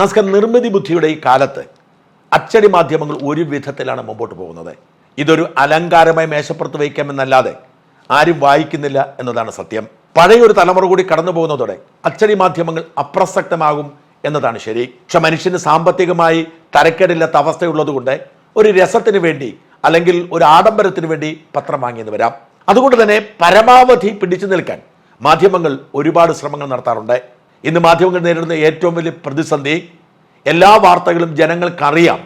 നമസ്കാരം. നിർമ്മിതി ബുദ്ധിയുടെ ഈ കാലത്ത് അച്ചടി മാധ്യമങ്ങൾ ഒരു വിധത്തിലാണ് മുമ്പോട്ട് പോകുന്നത്. ഇതൊരു അലങ്കാരമായി മേശപ്പുറത്ത് വയ്ക്കാമെന്നല്ലാതെ ആരും വായിക്കുന്നില്ല എന്നതാണ് സത്യം. പഴയൊരു തലമുറ കൂടി കടന്നു പോകുന്നതോടെ അച്ചടി മാധ്യമങ്ങൾ അപ്രസക്തമാകും എന്നതാണ് ശരി. പക്ഷെ മനുഷ്യന് സാമ്പത്തികമായി തരക്കേടില്ലാത്ത അവസ്ഥയുള്ളതുകൊണ്ട് ഒരു രസത്തിന് വേണ്ടി അല്ലെങ്കിൽ ഒരു ആഡംബരത്തിന് വേണ്ടി പത്രം വാങ്ങിയെന്ന് വരാം. അതുകൊണ്ട് തന്നെ പരമാവധി പിടിച്ചു നിൽക്കാൻ മാധ്യമങ്ങൾ ഒരുപാട് ശ്രമങ്ങൾ നടത്താറുണ്ട്. ഇന്ന് മാധ്യമങ്ങൾ നേരിടുന്ന ഏറ്റവും വലിയ പ്രതിസന്ധി എല്ലാ വാർത്തകളും ജനങ്ങൾക്കറിയാം.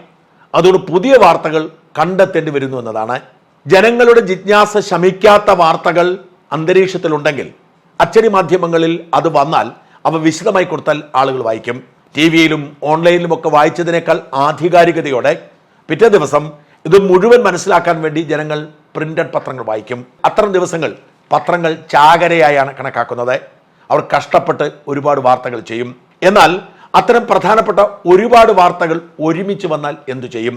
അതുകൊണ്ട് പുതിയ വാർത്തകൾ കണ്ടെത്തേണ്ടി വരുന്നു എന്നതാണ്. ജനങ്ങളുടെ ജിജ്ഞാസ ശമിക്കാത്ത വാർത്തകൾ അന്തരീക്ഷത്തിലുണ്ടെങ്കിൽ അച്ചടി മാധ്യമങ്ങളിൽ അത് വന്നാൽ അവ വിശദമായി കൊടുത്താൽ ആളുകൾ വായിക്കും. ടി വിയിലും ഓൺലൈനിലും ഒക്കെ വായിച്ചതിനേക്കാൾ ആധികാരികതയോടെ പിറ്റേ ദിവസം ഇത് മുഴുവൻ മനസ്സിലാക്കാൻ വേണ്ടി ജനങ്ങൾ പ്രിന്റഡ് പത്രങ്ങൾ വായിക്കും. അത്തരം ദിവസങ്ങൾ പത്രങ്ങൾ ചാകരയായാണ് കണക്കാക്കുന്നത്. അവർ കഷ്ടപ്പെട്ട് ഒരുപാട് വാർത്തകൾ ചെയ്യും. എന്നാൽ അത്തരം പ്രധാനപ്പെട്ട ഒരുപാട് വാർത്തകൾ ഒരുമിച്ച് വന്നാൽ എന്തു ചെയ്യും?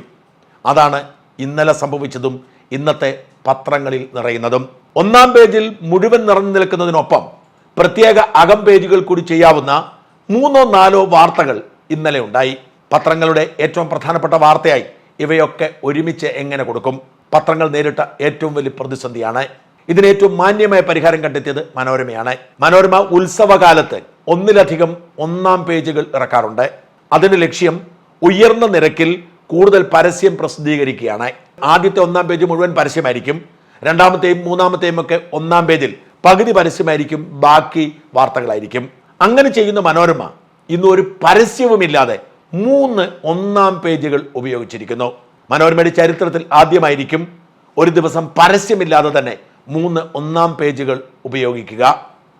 അതാണ് ഇന്നലെ സംഭവിച്ചതും ഇന്നത്തെ പത്രങ്ങളിൽ നിറയുന്നതും. ഒന്നാം പേജിൽ മുഴുവൻ നിറഞ്ഞു നിൽക്കുന്നതിനൊപ്പം പ്രത്യേക അകം പേജുകൾ കൂടി ചെയ്യാവുന്ന മൂന്നോ നാലോ വാർത്തകൾ ഇന്നലെ ഉണ്ടായി. പത്രങ്ങളുടെ ഏറ്റവും പ്രധാനപ്പെട്ട വാർത്തയായി ഇവയൊക്കെ ഒരുമിച്ച് എങ്ങനെ കൊടുക്കും? പത്രങ്ങൾ നേരിട്ട ഏറ്റവും വലിയ പ്രതിസന്ധിയാണ് ഇതിന് ഏറ്റവും മാന്യമായ പരിഹാരം കണ്ടെത്തിയത് മനോരമയാണ്. മനോരമ ഉത്സവകാലത്ത് ഒന്നിലധികം ഒന്നാം പേജുകൾ ഇറക്കാറുണ്ട്. അതിന്റെ ലക്ഷ്യം ഉയർന്ന നിരക്കിൽ കൂടുതൽ പരസ്യം പ്രസിദ്ധീകരിക്കുകയാണ്. ആദ്യത്തെ ഒന്നാം പേജ് മുഴുവൻ പരസ്യമായിരിക്കും. രണ്ടാമത്തെയും മൂന്നാമത്തെയും ഒക്കെ ഒന്നാം പേജിൽ പകുതി പരസ്യമായിരിക്കും ബാക്കി വാർത്തകളായിരിക്കും. അങ്ങനെ ചെയ്യുന്ന മനോരമ ഇന്ന് ഒരു പരസ്യവുമില്ലാതെ മൂന്ന് ഒന്നാം പേജുകൾ ഉപയോഗിച്ചിരിക്കുന്നു. മനോരമയുടെ ചരിത്രത്തിൽ ആദ്യമായിരിക്കും ഒരു ദിവസം പരസ്യമില്ലാതെ തന്നെ മൂന്ന് ഒന്നാം പേജുകൾ ഉപയോഗിക്കുക.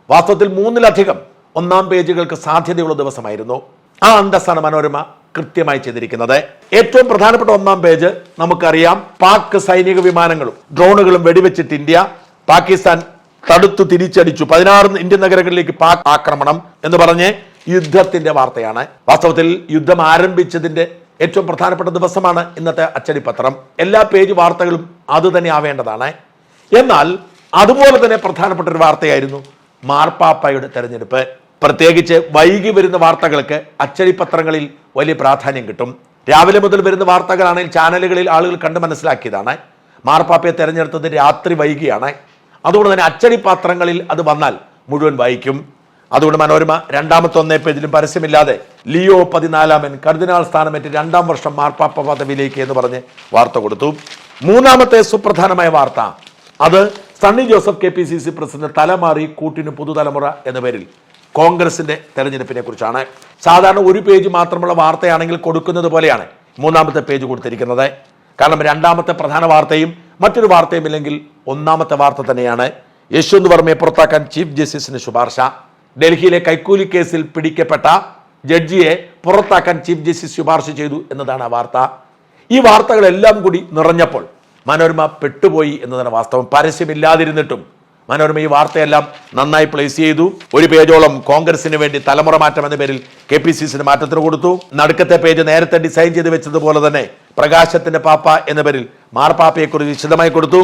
വാസ്തവത്തിൽ മൂന്നിലധികം ഒന്നാം പേജുകൾക്ക് സാധ്യതയുള്ള ദിവസമായിരുന്നു. ആ അന്തസ്ഥാന മനോരമ കൃത്യമായി ചെയ്തിരിക്കുന്നത്. ഏറ്റവും പ്രധാനപ്പെട്ട ഒന്നാം പേജ് നമുക്കറിയാം. പാക് സൈനിക വിമാനങ്ങളും ഡ്രോണുകളും വെടിവെച്ചിട്ട് ഇന്ത്യ പാകിസ്ഥാൻ തടുത്തു തിരിച്ചടിച്ചു. പതിനാറ് ഇന്ത്യൻ നഗരങ്ങളിലേക്ക് പാക് ആക്രമണം എന്ന് പറഞ്ഞ് യുദ്ധത്തിന്റെ വാർത്തയാണ്. വാസ്തവത്തിൽ യുദ്ധം ആരംഭിച്ചതിന്റെ ഏറ്റവും പ്രധാനപ്പെട്ട ദിവസമാണ് ഇന്നത്തെ അച്ചടിപത്രം എല്ലാ പേജ് വാർത്തകളും അത് തന്നെ ആവേണ്ടതാണ്. എന്നാൽ അതുപോലെ തന്നെ പ്രധാനപ്പെട്ട ഒരു വാർത്തയായിരുന്നു മാർപ്പാപ്പയുടെ തെരഞ്ഞെടുപ്പ്. പ്രത്യേകിച്ച് വൈകി വരുന്ന വാർത്തകൾക്ക് അച്ചടി പത്രങ്ങളിൽ വലിയ പ്രാധാന്യം കിട്ടും. രാവിലെ മുതൽ വരുന്ന വാർത്തകളാണെങ്കിൽ ചാനലുകളിൽ ആളുകൾ കണ്ട് മനസ്സിലാക്കിയതാണ്. മാർപ്പാപ്പയെ തെരഞ്ഞെടുത്തത് രാത്രി വൈകിയാണ്. അതുകൊണ്ട് തന്നെ അച്ചടി പത്രങ്ങളിൽ അത് വന്നാൽ മുഴുവൻ വായിക്കും. അതുകൊണ്ട് മനോരമ രണ്ടാമത്തെ ഒന്നേ പേജിലും പരസ്യമില്ലാതെ ലിയോ പതിനാലാമൻ കർദിനാൾ സ്ഥാനമേറ്റ് രണ്ടാം വർഷം മാർപ്പാപ്പ പദവിയിലേക്ക് എന്ന് പറഞ്ഞ് വാർത്ത കൊടുത്തു. മൂന്നാമത്തെ സുപ്രധാനമായ വാർത്ത അത് Sunny Joseph K P C C president തലമാറി കൂട്ടിന് പുതുതലമുറ എന്ന പേരിൽ കോൺഗ്രസിന്റെ തെരഞ്ഞെടുപ്പിനെ കുറിച്ചാണ്. സാധാരണ ഒരു പേജ് മാത്രമുള്ള വാർത്തയാണെങ്കിൽ കൊടുക്കുന്നത് പോലെയാണ് മൂന്നാമത്തെ പേജ് കൊടുത്തിരിക്കുന്നത്. കാരണം രണ്ടാമത്തെ പ്രധാന വാർത്തയും മറ്റൊരു വാർത്തയും ഇല്ലെങ്കിൽ ഒന്നാമത്തെ വാർത്ത തന്നെയാണ്. യശ്വന്ത് വർമ്മയെ പുറത്താക്കാൻ ചീഫ് ജസ്റ്റിസിന് ശുപാർശ. ഡൽഹിയിലെ കൈക്കൂലി കേസിൽ പിടിക്കപ്പെട്ട ജഡ്ജിയെ പുറത്താക്കാൻ ചീഫ് ജസ്റ്റിസ് ശുപാർശ ചെയ്തു എന്നതാണ് ആ വാർത്ത. ഈ വാർത്തകളെല്ലാം കൂടി നിറഞ്ഞപ്പോൾ മനോരമ പെട്ടുപോയി എന്നതാണ് വാസ്തവം. പരസ്യമില്ലാതിരുന്നിട്ടും മനോരമ ഈ വാർത്തയെല്ലാം നന്നായി പ്ലേസ് ചെയ്തു. ഒരു പേജോളം കോൺഗ്രസിന് വേണ്ടി തലമുറ മാറ്റം എന്ന പേരിൽ കെ പി സി സിന് മാറ്റത്തിന് കൊടുത്തു. നടുക്കത്തെ പേജ് നേരത്തെ ഡിസൈൻ ചെയ്ത് വെച്ചതുപോലെ തന്നെ പ്രകാശത്തിന്റെ പാപ്പ എന്ന പേരിൽ മാർപ്പാപ്പയെക്കുറിച്ച് വിശദമായി കൊടുത്തു.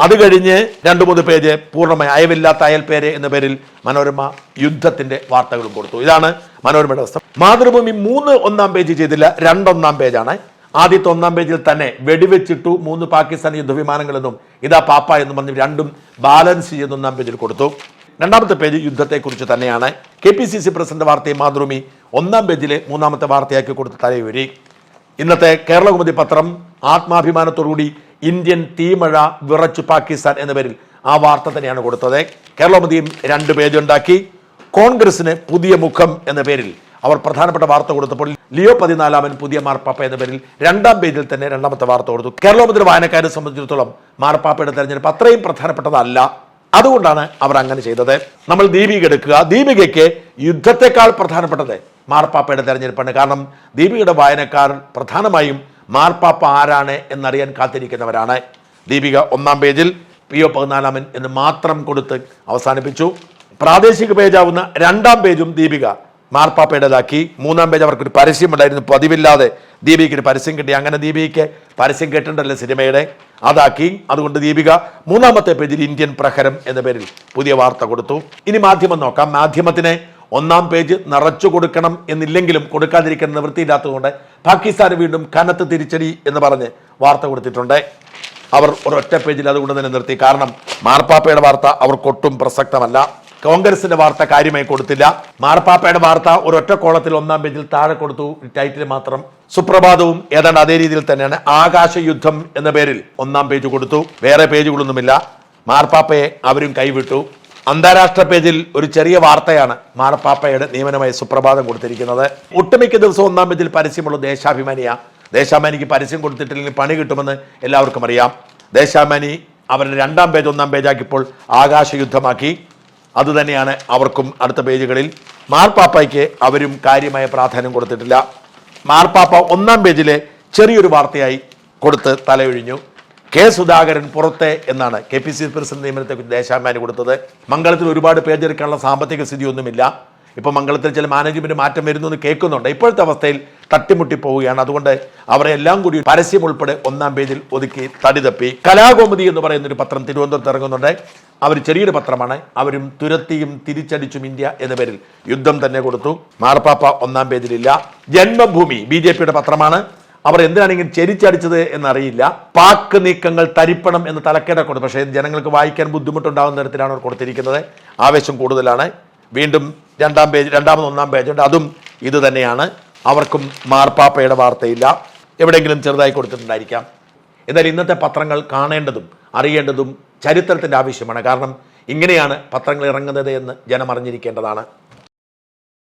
അത് കഴിഞ്ഞ് രണ്ടു മൂന്ന് പേജ് പൂർണമായി അയവില്ലാത്ത അയൽപേര് എന്ന പേരിൽ മനോരമ യുദ്ധത്തിന്റെ വാർത്തകളും കൊടുത്തു. ഇതാണ് മനോരമയുടെ അവസ്ഥ. മാതൃഭൂമി മൂന്ന് ഒന്നാം പേജ് ചെയ്തില്ല രണ്ടൊന്നാം പേജാണ്. ആദ്യത്തെ ഒന്നാം പേജിൽ തന്നെ വെടിവെച്ചിട്ടു മൂന്ന് പാകിസ്ഥാൻ യുദ്ധവിമാനങ്ങളെന്നും ഇതാ പാപ്പ എന്നും പറഞ്ഞ് രണ്ടും ബാലൻസ് ചെയ്ത് ഒന്നാം പേജിൽ കൊടുത്തു. രണ്ടാമത്തെ പേജ് യുദ്ധത്തെക്കുറിച്ച് തന്നെയാണ്. K P C C president വാർത്തയും മാതൃഭൂമി ഒന്നാം പേജിലെ മൂന്നാമത്തെ വാർത്തയാക്കി കൊടുത്ത് തലയുരി ഇന്നത്തെ കേരളകുമതി പത്രം ആത്മാഭിമാനത്തോടുകൂടി ഇന്ത്യൻ തീമഴ വിറച്ചു പാകിസ്ഥാൻ എന്ന പേരിൽ ആ വാർത്ത തന്നെയാണ് കൊടുത്തത്. കേരളകുമതിയും രണ്ട് പേജ് ഉണ്ടാക്കി കോൺഗ്രസിന് പുതിയ മുഖം എന്ന പേരിൽ അവർ പ്രധാനപ്പെട്ട വാർത്ത കൊടുത്തപ്പോൾ ലിയോ പതിനാലാമൻ പുതിയ മാർപ്പാപ്പ എന്ന പേരിൽ രണ്ടാം പേജിൽ തന്നെ രണ്ടാമത്തെ വാർത്ത കൊടുത്തു. കേരളമുദ്ര വായനക്കാരെ സംബന്ധിച്ചിടത്തോളം മാർപ്പാപ്പയുടെ തെരഞ്ഞെടുപ്പ് അത്രയും പ്രധാനപ്പെട്ടതല്ല. അതുകൊണ്ടാണ് അവർ അങ്ങനെ ചെയ്തത്. നമ്മൾ ദീപിക എടുക്കുക. ദീപികയ്ക്ക് യുദ്ധത്തെക്കാൾ പ്രധാനപ്പെട്ടത് മാർപ്പാപ്പയുടെ തെരഞ്ഞെടുപ്പാണ്. കാരണം ദീപികയുടെ വായനക്കാർ പ്രധാനമായും മാർപ്പാപ്പ ആരാണ് എന്നറിയാൻ കാത്തിരിക്കുന്നവരാണ്. ദീപിക ഒന്നാം പേജിൽ പി ഒ പതിനാലാമൻ എന്ന് മാത്രം കൊടുത്ത് അവസാനിപ്പിച്ചു. പ്രാദേശിക പേജാവുന്ന രണ്ടാം പേജും ദീപിക മാർപ്പാപ്പയുടേതാക്കി. മൂന്നാം പേജ് അവർക്കൊരു പരസ്യമുണ്ടായിരുന്നു. പതിവില്ലാതെ ദീപികയ്ക്ക് ഒരു പരസ്യം കിട്ടി. അങ്ങനെ ദീപികയ്ക്ക് പരസ്യം കേട്ടിട്ടുണ്ടല്ലോ സിനിമയുടെ. അതാക്കി. അതുകൊണ്ട് ദീപിക മൂന്നാമത്തെ പേജിൽ ഇന്ത്യൻ പ്രഹരം എന്ന പേരിൽ പുതിയ വാർത്ത കൊടുത്തു. ഇനി മാധ്യമം നോക്കാം. മാധ്യമത്തിനെ ഒന്നാം പേജ് നിറച്ചു കൊടുക്കണം എന്നില്ലെങ്കിലും കൊടുക്കാതിരിക്കാൻ നിവൃത്തിയില്ലാത്തതുകൊണ്ട് പാകിസ്ഥാൻ വീണ്ടും കനത്ത് തിരിച്ചടി എന്ന് പറഞ്ഞ് വാർത്ത കൊടുത്തിട്ടുണ്ട്. അവർ ഒരൊറ്റ പേജിൽ അതുകൊണ്ട് തന്നെ നിർത്തി. കാരണം മാർപ്പാപ്പയുടെ വാർത്ത അവർക്കൊട്ടും പ്രസക്തമല്ല. കോൺഗ്രസിന്റെ വാർത്ത കാര്യമായി കൊടുത്തില്ല. മാർപ്പാപ്പയുടെ വാർത്ത ഒരൊറ്റ കോളത്തിൽ ഒന്നാം പേജിൽ താഴെ കൊടുത്തു. ടൈറ്റിൽ മാത്രം. സുപ്രഭാതവും ഏതാണ്ട് അതേ രീതിയിൽ തന്നെയാണ്. ആകാശ യുദ്ധം എന്ന പേരിൽ ഒന്നാം പേജ് കൊടുത്തു. വേറെ പേജുകളൊന്നുമില്ല. മാർപ്പാപ്പയെ അവരും കൈവിട്ടു. അന്താരാഷ്ട്ര പേജിൽ ഒരു ചെറിയ വാർത്തയാണ് മാർപ്പാപ്പയുടെ നിയമനമായി സുപ്രഭാതം കൊടുത്തിരിക്കുന്നത്. ഒട്ടുമിക്ക ദിവസം ഒന്നാം പേജിൽ പരസ്യമുള്ള ദേശാഭിമാനിയ. ദേശാഭിമാനിക്ക് പരസ്യം കൊടുത്തിട്ടില്ലെങ്കിൽ പണി കിട്ടുമെന്ന് എല്ലാവർക്കും അറിയാം. ദേശാഭിമാനി അവരുടെ രണ്ടാം പേജ് ഒന്നാം പേജാക്കിയപ്പോൾ ആകാശയുദ്ധമാക്കി. അതുതന്നെയാണ് അവർക്കും അടുത്ത പേജുകളിൽ. മാർപ്പാപ്പയ്ക്ക് അവരും കാര്യമായ പ്രാധാന്യം കൊടുത്തിട്ടില്ല. മാർപ്പാപ്പ ഒന്നാം പേജിലെ ചെറിയൊരു വാർത്തയായി കൊടുത്ത് തലയൊഴിഞ്ഞു. കെ സുധാകരൻ പുറത്തെ എന്നാണ് കെ പി സി പ്രസിഡന്റ് നിയമനത്തെ ദേശാഭിമാനി കൊടുത്തത്. മംഗളത്തിൽ ഒരുപാട് പേജെടുക്കാനുള്ള സാമ്പത്തിക സ്ഥിതിയൊന്നുമില്ല. ഇപ്പോൾ മംഗളത്തിൽ ചില മാനേജ്മെന്റ് മാറ്റം വരുന്നു എന്ന് കേൾക്കുന്നുണ്ട്. ഇപ്പോഴത്തെ അവസ്ഥയിൽ തട്ടിമുട്ടി പോവുകയാണ്. അതുകൊണ്ട് അവരെ എല്ലാം കൂടി പരസ്യം ഉൾപ്പെടെ ഒന്നാം പേജിൽ ഒതുക്കി തടിതപ്പി കലാകോമതി എന്ന് പറയുന്ന ഒരു പത്രം തിരുവനന്തപുരത്ത് ഇറങ്ങുന്നുണ്ട്. അവർ ചെറിയൊരു പത്രമാണ്. അവരും തുരത്തിയും തിരിച്ചടിച്ചും ഇന്ത്യ എന്ന പേരിൽ യുദ്ധം തന്നെ കൊടുത്തു. മാർപ്പാപ്പ ഒന്നാം പേജിലില്ല. ജന്മഭൂമി ബി ജെ പിയുടെ പത്രമാണ്. അവർ എന്തിനാണ് ഇങ്ങനെ ചെരിച്ചടിച്ചത് എന്നറിയില്ല. പാക്ക് നീക്കങ്ങൾ തരിപ്പണം എന്ന് തലക്കേട കൊടുത്തു. പക്ഷേ ജനങ്ങൾക്ക് വായിക്കാൻ ബുദ്ധിമുട്ടുണ്ടാകുന്ന തരത്തിലാണ് അവർ കൊടുത്തിരിക്കുന്നത്. ആവേശം കൂടുതലാണ്. വീണ്ടും രണ്ടാം പേജ് രണ്ടാമത് ഒന്നാം പേജുണ്ട്. അതും ഇത് തന്നെയാണ്. അവർക്കും മാർപ്പാപ്പയുടെ വാർത്തയില്ല. എവിടെയെങ്കിലും ചെറുതായി കൊടുത്തിട്ടുണ്ടായിരിക്കാം. എന്നാൽ ഇന്നത്തെ പത്രങ്ങൾ കാണേണ്ടതും അറിയേണ്ടതും ചരിത്രത്തിന്റെ ആവശ്യമാണ്. കാരണം ഇങ്ങനെയാണ് പത്രങ്ങൾ ഇറങ്ങുന്നത് എന്ന് ജനം അറിഞ്ഞിരിക്കേണ്ടതാണ്.